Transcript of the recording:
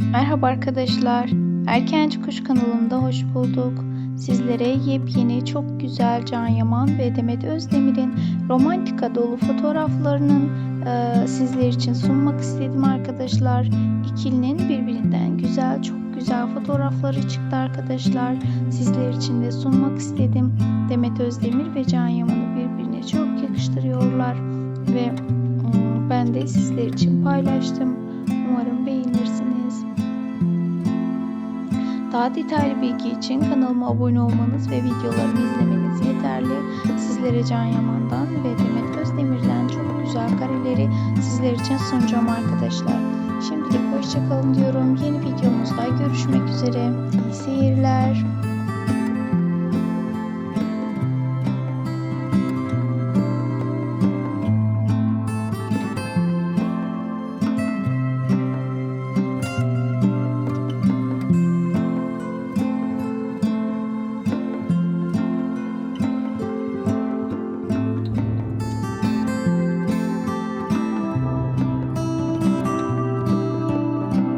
Merhaba arkadaşlar. Erkenci Kuş kanalında hoş bulduk. Sizlere yepyeni çok güzel Can Yaman ve Demet Özdemir'in romantika dolu fotoğraflarının e, sizler için sunmak istedim arkadaşlar. İkilinin birbirinden güzel, çok güzel fotoğrafları çıktı arkadaşlar. Sizler için de sunmak istedim. Demet Özdemir ve Can Yaman'ı birbirine çok yakıştırıyorlar ve mm, ben de sizler için paylaştım. Umarım beğenirsiniz. Daha detaylı bilgi için kanalıma abone olmanız ve videolarımı izlemeniz yeterli. Sizlere Can Yaman'dan ve Demet Özdemir'den çok güzel kareleri sizler için sunacağım arkadaşlar. Şimdilik hoşçakalın diyorum. Yeni videomuzda görüşmek üzere. İyi seyirler.